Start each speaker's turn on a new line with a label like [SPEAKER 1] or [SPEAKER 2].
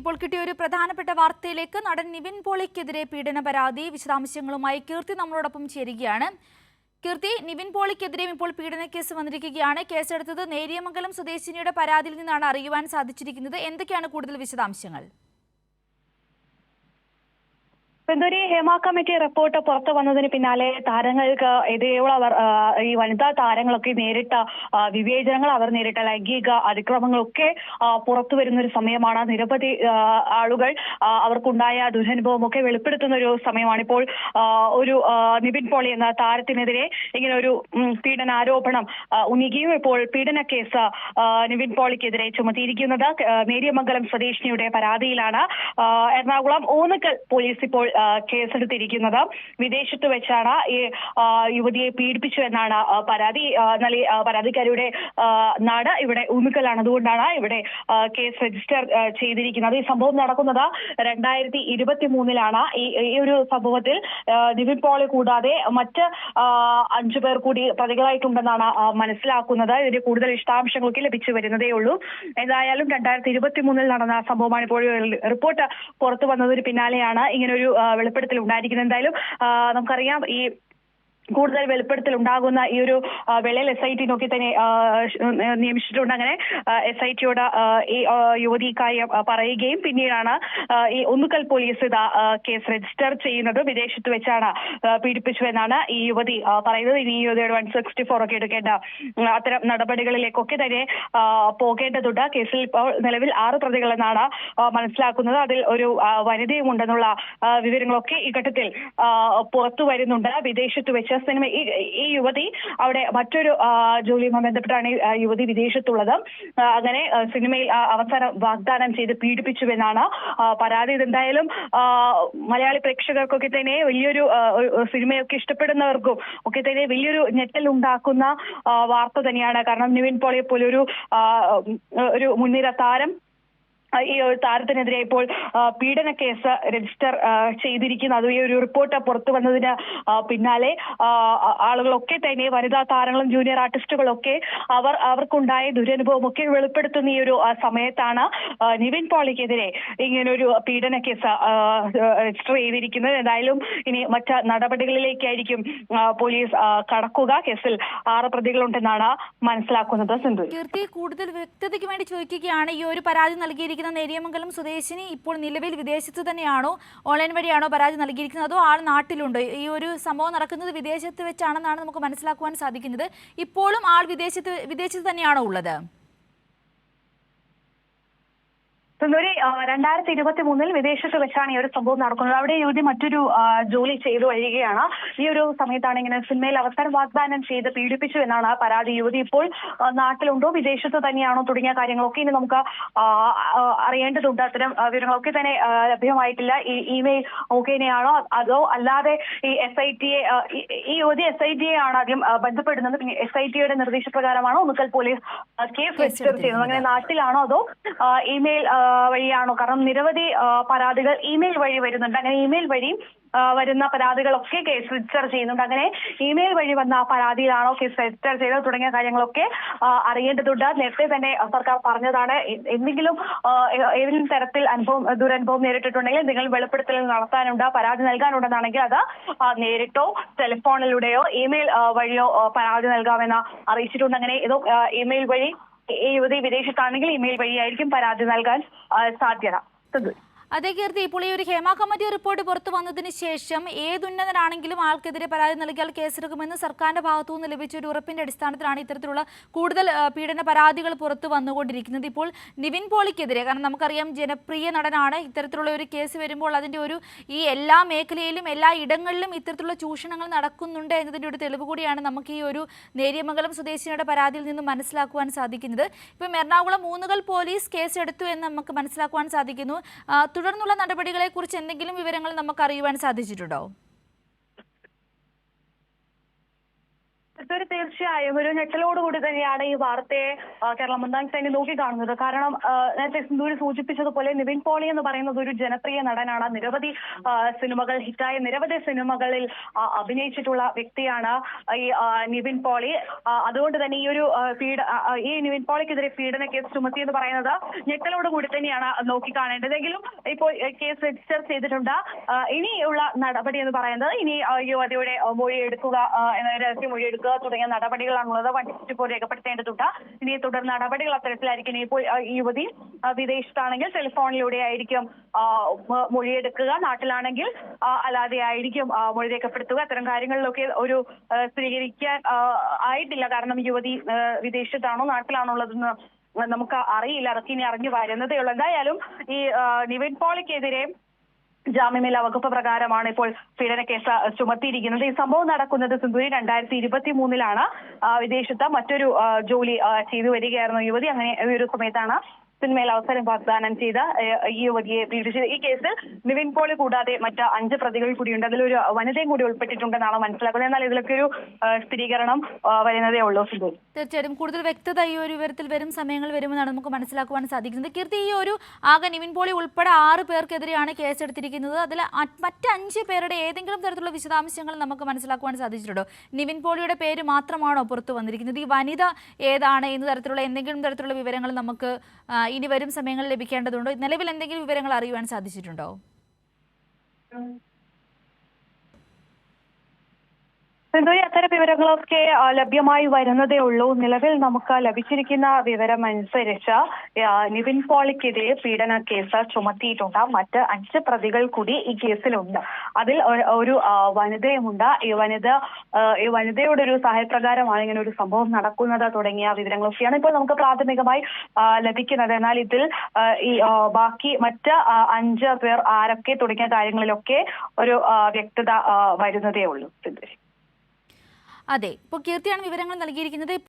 [SPEAKER 1] ഇപ്പോൾ കിട്ടിയ ഒരു പ്രധാനപ്പെട്ട വാർത്തയിലേക്ക് നടൻ നിവിൻ പോളിക്കെതിരെ പീഡന പരാതി വിശദാംശങ്ങളുമായി കീർത്തി നമ്മളോടൊപ്പം ചേരുകയാണ്. കീർത്തി നിവിൻ പോളിക്കെതിരെയും ഇപ്പോൾ പീഡന കേസ് വന്നിരിക്കുകയാണ്. കേസെടുത്തത് നേരിയമംഗലം സ്വദേശിനിയുടെ പരാതിയിൽ നിന്നാണ് അറിയുവാൻ സാധിച്ചിരിക്കുന്നത്. എന്തൊക്കെയാണ് കൂടുതൽ വിശദാംശങ്ങൾ?
[SPEAKER 2] പെന്തൂരി ഹേമ കമ്മിറ്റി റിപ്പോർട്ട് പുറത്തു വന്നതിന് പിന്നാലെ താരങ്ങൾക്ക് എതിരെയുള്ള അവർ ഈ വനിതാ താരങ്ങളൊക്കെ നേരിട്ട വിവേചനങ്ങൾ അവർ നേരിട്ട ലൈംഗിക അതിക്രമങ്ങളൊക്കെ പുറത്തു വരുന്ന ഒരു സമയമാണ്. നിരവധി ആളുകൾ അവർക്കുണ്ടായ ദുരനുഭവം ഒക്കെ വെളിപ്പെടുത്തുന്ന ഒരു സമയമാണ് ഇപ്പോൾ ഒരു നിബിൻ പോളി എന്ന താരത്തിനെതിരെ ഇങ്ങനെ ഒരു പീഡനാരോപണം ആ, ഉന്നയിക്കുകയും ഇപ്പോൾ പീഡന കേസ് നിബിൻ പോളിക്കെതിരെ ചുമത്തിയിരിക്കുന്നത് നേരിയമംഗലം സ്വദേശിനിയുടെ പരാതിയിലാണ്. എറണാകുളം ഊന്നുക്കൽ പോലീസ് ഇപ്പോൾ കേസെടുത്തിരിക്കുന്നത്. വിദേശത്ത് വെച്ചാണ് ഈ യുവതിയെ പീഡിപ്പിച്ചു എന്നാണ് പരാതി നല്ല പരാതിക്കാരിയുടെ നാട് ഇവിടെ ഉമിക്കലാണ് അതുകൊണ്ടാണ് ഇവിടെ കേസ് രജിസ്റ്റർ ചെയ്തിരിക്കുന്നത്. ഈ സംഭവം നടക്കുന്നത് രണ്ടായിരത്തി ഇരുപത്തി മൂന്നിലാണ് ഈ ഒരു സംഭവത്തിൽ നിവിൻ പോളി കൂടാതെ മറ്റ് അഞ്ചു പേർ കൂടി പ്രതികളായിട്ടുണ്ടെന്നാണ് മനസ്സിലാക്കുന്നത്. ഇതിന്റെ കൂടുതൽ വിശദാംശങ്ങളൊക്കെ ലഭിച്ചു വരുന്നതേ ഉള്ളൂ. എന്തായാലും രണ്ടായിരത്തി ഇരുപത്തി മൂന്നിൽ നടന്ന സംഭവമാണ് ഇപ്പോൾ റിപ്പോർട്ട് പുറത്തു വന്നതിന് പിന്നാലെയാണ് ഇങ്ങനൊരു വെളിപ്പെടുത്തൽ ഉണ്ടായിരിക്കുന്നത് എന്തായാലും നമുക്കറിയാം ഈ കൂടുതൽ വെളിപ്പെടുത്തൽ ഉണ്ടാകുന്ന ഈ ഒരു വെളയിൽ എസ് ഐ ടി നോക്കി തന്നെ നിയമിച്ചിട്ടുണ്ട്. അങ്ങനെ എസ് ഐ ടിയോട് ഈ യുവതി ഇക്കാര്യം ആ, പറയുകയും പിന്നീടാണ് ഈ ഒന്നുക്കൽ പോലീസ് ഇതാ കേസ് രജിസ്റ്റർ ചെയ്യുന്നത് വിദേശത്ത് വെച്ചാണ് പീഡിപ്പിച്ചു എന്നാണ് ഈ യുവതി പറയുന്നത്. ഇനി ഈ യുവതിയുടെ വൺ സിക്സ്റ്റി ഫോർ ഒക്കെ എടുക്കേണ്ട അത്തരം നടപടികളിലേക്കൊക്കെ തന്നെ പോകേണ്ടതുണ്ട്. കേസിൽ ഇപ്പോൾ നിലവിൽ ആറ് പ്രതികളെന്നാണ് മനസ്സിലാക്കുന്നത്. അതിൽ ഒരു വനിതയും ഉണ്ടെന്നുള്ള വിവരങ്ങളൊക്കെ ഈ ഘട്ടത്തിൽ പുറത്തു വരുന്നുണ്ട്. വിദേശത്ത് വെച്ച് സിനിമ ഈ യുവതി അവിടെ മറ്റൊരു ജോലിയുമായി ബന്ധപ്പെട്ടാണ് യുവതി വിദേശത്തുള്ളത്. അങ്ങനെ സിനിമയിൽ അവസരം വാഗ്ദാനം ചെയ്ത് പീഡിപ്പിച്ചുവെന്നാണ് പരാതി. ഇതെന്തായാലും മലയാളി പ്രേക്ഷകർക്കൊക്കെ തന്നെ വലിയൊരു സിനിമയൊക്കെ ഇഷ്ടപ്പെടുന്നവർക്കും ഒക്കെ തന്നെ വലിയൊരു ഞെട്ടൽ ഉണ്ടാക്കുന്ന വാർത്ത തന്നെയാണ്. കാരണം നിവിൻ പോളിയെ പോലൊരു ഒരു ഒരു മുൻനിര താരം ഈ ഒരു താരത്തിനെതിരെ ഇപ്പോൾ പീഡന കേസ് രജിസ്റ്റർ ചെയ്തിരിക്കുന്നു. അത് ഈ ഒരു റിപ്പോർട്ട് പുറത്തു വന്നതിന് പിന്നാലെ ആളുകളൊക്കെ തന്നെ വനിതാ താരങ്ങളും ജൂനിയർ ആർട്ടിസ്റ്റുകളൊക്കെ അവർ അവർക്കുണ്ടായ ദുരനുഭവം ഒക്കെ വെളിപ്പെടുത്തുന്ന ഈ ഒരു സമയത്താണ് നിവിൻ പോളിക്കെതിരെ ഇങ്ങനൊരു പീഡന കേസ് രജിസ്റ്റർ ചെയ്തിരിക്കുന്നത്. എന്തായാലും ഇനി മറ്റ് നടപടികളിലേക്കായിരിക്കും പോലീസ് കടക്കുക. കേസിൽ ആറ് പ്രതികളുണ്ടെന്നാണ് മനസ്സിലാക്കുന്നത്. സിന്ധു.
[SPEAKER 1] കൂടുതൽ വ്യക്തതയ്ക്ക് വേണ്ടി ചോദിക്കുകയാണ്. ഈ ഒരു പരാതി നൽകിയിരിക്കുന്ന നേരിയമംഗലം സ്വദേശിനി ഇപ്പോൾ നിലവിൽ വിദേശത്ത് തന്നെയാണോ? ഓൺലൈൻ വഴിയാണോ പരാതി നൽകിയിരിക്കുന്നത്? അതോ ആൾ നാട്ടിലുണ്ടോ? ഈ ഒരു സംഭവം നടക്കുന്നത് വിദേശത്ത് വെച്ചാണെന്നാണ് നമുക്ക് മനസ്സിലാക്കുവാൻ സാധിക്കുന്നത്. ഇപ്പോഴും ആൾ വിദേശത്ത് വിദേശത്ത് തന്നെയാണോ ഉള്ളത്?
[SPEAKER 2] സുന്ദരി രണ്ടായിരത്തി ഇരുപത്തി മൂന്നിൽ വിദേശത്ത് വെച്ചാണ് ഈ ഒരു സംഭവം നടക്കുന്നത്. അവിടെ യുവതി മറ്റൊരു ജോലി ചെയ്തു വരികയാണ്. ഈ ഒരു സമയത്താണ് ഇങ്ങനെ സിനിമയിൽ അവസരം വാഗ്ദാനം ചെയ്ത് പീഡിപ്പിച്ചു എന്നാണ് ആ പരാതി. യുവതി ഇപ്പോൾ നാട്ടിലുണ്ടോ? വിദേശത്ത് തന്നെയാണോ? തുടങ്ങിയ കാര്യങ്ങളൊക്കെ ഇനി നമുക്ക് അറിയേണ്ടതുണ്ട്. അത്തരം വിവരങ്ങളൊക്കെ തന്നെ ലഭ്യമായിട്ടില്ല. ഈ ഇമെയിൽ മുഖേനയാണോ അതോ അല്ലാതെ ഈ എസ് ഐ ടിയെ ഈ യുവതി എസ് ഐ ടിയെ ആണ് ആദ്യം ബന്ധപ്പെടുന്നത്. പിന്നെ എസ് ഐ ടിയുടെ നിർദ്ദേശപ്രകാരമാണോ? ഒന്നുക്കൽ പോലീസ് കേസ് രജിസ്റ്റർ ചെയ്യുന്നത്. അങ്ങനെ നാട്ടിലാണോ അതോ ഇമെയിൽ വഴിയാണോ? കാരണം നിരവധി പരാതികൾ ഇമെയിൽ വഴി വരുന്നുണ്ട്. അങ്ങനെ ഇമെയിൽ വഴി വരുന്ന പരാതികളൊക്കെ കേസ് രജിസ്റ്റർ ചെയ്യുന്നുണ്ട്. അങ്ങനെ ഇമെയിൽ വഴി വന്ന പരാതിയിലാണോ കേസ് രജിസ്റ്റർ ചെയ്തത് തുടങ്ങിയ കാര്യങ്ങളൊക്കെ അറിയേണ്ടതുണ്ട്. നേരത്തെ തന്നെ സർക്കാർ പറഞ്ഞതാണ്. എന്തെങ്കിലും ഏതെങ്കിലും തരത്തിൽ അനുഭവം ദുരനുഭവം നേരിട്ടിട്ടുണ്ടെങ്കിൽ എന്തെങ്കിലും വെളിപ്പെടുത്തൽ നടത്താനുണ്ട് പരാതി നൽകാനുണ്ടെന്നാണെങ്കിൽ അത് നേരിട്ടോ ടെലിഫോണിലൂടെയോ ഇമെയിൽ വഴിയോ പരാതി നൽകാമെന്ന് അറിയിച്ചിട്ടുണ്ട്. അങ്ങനെ ഏതോ ഇമെയിൽ വഴി യുവതി വിദേശത്താണെങ്കിൽ ഇമെയിൽ വഴിയായിരിക്കും പരാതി നൽകാൻ സാധ്യത സുധു.
[SPEAKER 1] അതേ കീർത്തി ഇപ്പോൾ ഈ ഒരു ഹേമ കമ്മിറ്റി റിപ്പോർട്ട് പുറത്തു വന്നതിന് ശേഷം ഏതുന്നതനാണെങ്കിലും ആൾക്കെതിരെ പരാതി നൽകിയാൽ കേസെടുക്കുമെന്ന് സർക്കാരിന്റെ ഭാഗത്തു നിന്ന് ലഭിച്ച ഒരു ഉറപ്പിന്റെ അടിസ്ഥാനത്തിലാണ് ഇത്തരത്തിലുള്ള കൂടുതൽ പീഡന പരാതികൾ പുറത്തു വന്നുകൊണ്ടിരിക്കുന്നത്. ഇപ്പോൾ നിവിൻ പോളിക്കെതിരെ കാരണം നമുക്കറിയാം ജനപ്രിയ നടനാണ് ഇത്തരത്തിലുള്ള ഒരു കേസ് വരുമ്പോൾ അതിന്റെ ഒരു ഈ എല്ലാ മേഖലയിലും എല്ലാ ഇടങ്ങളിലും ഇത്തരത്തിലുള്ള ചൂഷണങ്ങൾ നടക്കുന്നുണ്ട് എന്നതിന്റെ ഒരു തെളിവ് കൂടിയാണ് നമുക്ക് ഈ ഒരു നേര്യമംഗലം സ്വദേശിനിയുടെ പരാതിയിൽ നിന്ന് മനസ്സിലാക്കുവാൻ സാധിക്കുന്നത്. ഇപ്പം എറണാകുളം മൂന്നുകൾ പോലീസ് കേസെടുത്തു എന്ന് നമുക്ക് മനസ്സിലാക്കുവാൻ സാധിക്കുന്നു. തുടർന്നുള്ള നടപടികളെ കുറിച്ച് എന്തെങ്കിലും വിവരങ്ങൾ നമുക്ക് അറിയുവാൻ സാധിച്ചിട്ടുണ്ടോ?
[SPEAKER 2] ഇതൊരു തീർച്ചയായും ഒരു ഞെട്ടലോടുകൂടി തന്നെയാണ് ഈ വാർത്തയെ കേരള ഒന്നാം സൈന്യം നോക്കിക്കാണുന്നത്. കാരണം നേരത്തെ സിന്ധൂര് സൂചിപ്പിച്ചതുപോലെ നിവിൻ പോളി എന്ന് പറയുന്നത് ഒരു ജനപ്രിയ നടനാണ്. നിരവധി സിനിമകൾ ഹിറ്റായ നിരവധി സിനിമകളിൽ അഭിനയിച്ചിട്ടുള്ള വ്യക്തിയാണ് ഈ നിവിൻ പോളി. അതുകൊണ്ട് തന്നെ ഈ ഒരു പീഡ ഈ നിവിൻ പോളിക്കെതിരെ പീഡന കേസ് ചുമത്തി എന്ന് പറയുന്നത് ഞെട്ടലോടുകൂടി തന്നെയാണ് നോക്കിക്കാണേണ്ടതെങ്കിലും ഇപ്പോൾ കേസ് രജിസ്റ്റർ ചെയ്തിട്ടുണ്ട്. ഇനിയുള്ള നടപടി എന്ന് പറയുന്നത് ഇനി യുവതിയുടെ മൊഴി എടുക്കുക എന്ന രഹസ്യ മൊഴി എടുക്കുക തുടങ്ങിയ നടപടികളാണുള്ളത്. വണ്ടി പോലും രേഖപ്പെടുത്തേണ്ടതുണ്ട്. ഇനി തുടർ നടപടികൾ അത്തരത്തിലായിരിക്കും. ഇപ്പോൾ യുവതി വിദേശത്താണെങ്കിൽ ടെലിഫോണിലൂടെ ആയിരിക്കും മൊഴിയെടുക്കുക. നാട്ടിലാണെങ്കിൽ അല്ലാതെ ആയിരിക്കും മൊഴി രേഖപ്പെടുത്തുക. അത്തരം കാര്യങ്ങളിലൊക്കെ ഒരു സ്ഥിരീകരിക്കാൻ ആയിട്ടില്ല. കാരണം യുവതി വിദേശത്താണോ നാട്ടിലാണോ ഉള്ളതെന്ന് നമുക്ക് അറിയില്ല. അതൊക്കെ ഇനി അറിഞ്ഞു വരുന്നതേ ഉള്ളൂ. എന്തായാലും ഈ നിവിൻ പോളിക്കെതിരെ ജാമ്യമില്ലാ വകുപ്പ് പ്രകാരമാണ് ഇപ്പോൾ പീഡന കേസ് ചുമത്തിയിരിക്കുന്നത്. ഈ സംഭവം നടക്കുന്നത് സിന്ധുരി രണ്ടായിരത്തി ഇരുപത്തി മൂന്നിലാണ് വിദേശത്ത് മറ്റൊരു ജോലി ചെയ്തു വരികയായിരുന്നു യുവതി. അങ്ങനെ ഈ ഒരു സമയത്താണ് സിനിമയിൽ അവസരം വാഗ്ദാനം ചെയ്ത ഈ യുവതിയെ പീഡിപ്പിച്ചത് ഈ കേസിൽ നിവിൻ പോളി കൂടാതെ മറ്റ് അഞ്ച് പ്രതികൾ കൂടിയുണ്ട്. അതിലൊരു വനിതയും കൂടി ഉൾപ്പെട്ടിട്ടുണ്ടെന്നാണ് മനസ്സിലാക്കുന്നത്. എന്നാൽ ഇതിലൊക്കെ ഒരു സ്ഥിരീകരണം വരുന്നതേ ഉള്ളൂ
[SPEAKER 1] തീർച്ചയായും കൂടുതൽ വ്യക്തത ഈ ഒരു വിവരത്തിൽ വരും സമയങ്ങൾ വരുമെന്നാണ് നമുക്ക് മനസ്സിലാക്കുവാൻ സാധിക്കുന്നത്. കീർത്തി ഈ ഒരു ആകെ നിവിൻ പോളി ഉൾപ്പെടെ ആറ് പേർക്കെതിരെയാണ് കേസെടുത്തിരിക്കുന്നത്. അതിൽ മറ്റ് അഞ്ച് പേരുടെ ഏതെങ്കിലും തരത്തിലുള്ള വിശദാംശങ്ങൾ നമുക്ക് മനസ്സിലാക്കുവാൻ സാധിച്ചിട്ടുണ്ടോ? നിവിൻ പോളിയുടെ പേര് മാത്രമാണോ പുറത്തു വന്നിരിക്കുന്നത്? ഈ വനിത ഏതാണ്? എന്ന തരത്തിലുള്ള എന്തെങ്കിലും തരത്തിലുള്ള വിവരങ്ങൾ നമുക്ക് ഇനി വരും സമയങ്ങളിൽ ലഭിക്കേണ്ടതുണ്ടോ? നിലവിൽ എന്തെങ്കിലും വിവരങ്ങൾ അറിയുവാൻ സാധിച്ചിട്ടുണ്ടോ?
[SPEAKER 2] സിന്ധുരി അത്തരം വിവരങ്ങളൊക്കെ ലഭ്യമായി വരുന്നതേ ഉള്ളൂ. നിലവിൽ നമുക്ക് ലഭിച്ചിരിക്കുന്ന വിവരം അനുസരിച്ച് നിവിൻ പോളിക്കെതിരെ പീഡന കേസ് ചുമത്തിയിട്ടുണ്ട്. മറ്റ് അഞ്ച് പ്രതികൾ കൂടി ഈ കേസിലുണ്ട്. അതിൽ ഒരു വനിതയുമുണ്ട്. ഈ വനിത ഈ വനിതയുടെ ഒരു സഹായപ്രകാരമാണ് ഇങ്ങനെ ഒരു സംഭവം നടക്കുന്നത് തുടങ്ങിയ വിവരങ്ങളൊക്കെയാണ് ഇപ്പോൾ നമുക്ക് പ്രാഥമികമായി ലഭിക്കുന്നത്. എന്നാൽ ഇതിൽ ഈ ബാക്കി മറ്റ് അഞ്ച് പേർ ആരൊക്കെ തുടങ്ങിയ കാര്യങ്ങളിലൊക്കെ ഒരു വ്യക്തത വരുന്നതേ ഉള്ളൂ സിന്ധുരി
[SPEAKER 1] അതെ. ഇപ്പോൾ കീർത്തിയാണ് വിവരങ്ങൾ നൽകിയിരിക്കുന്നത്.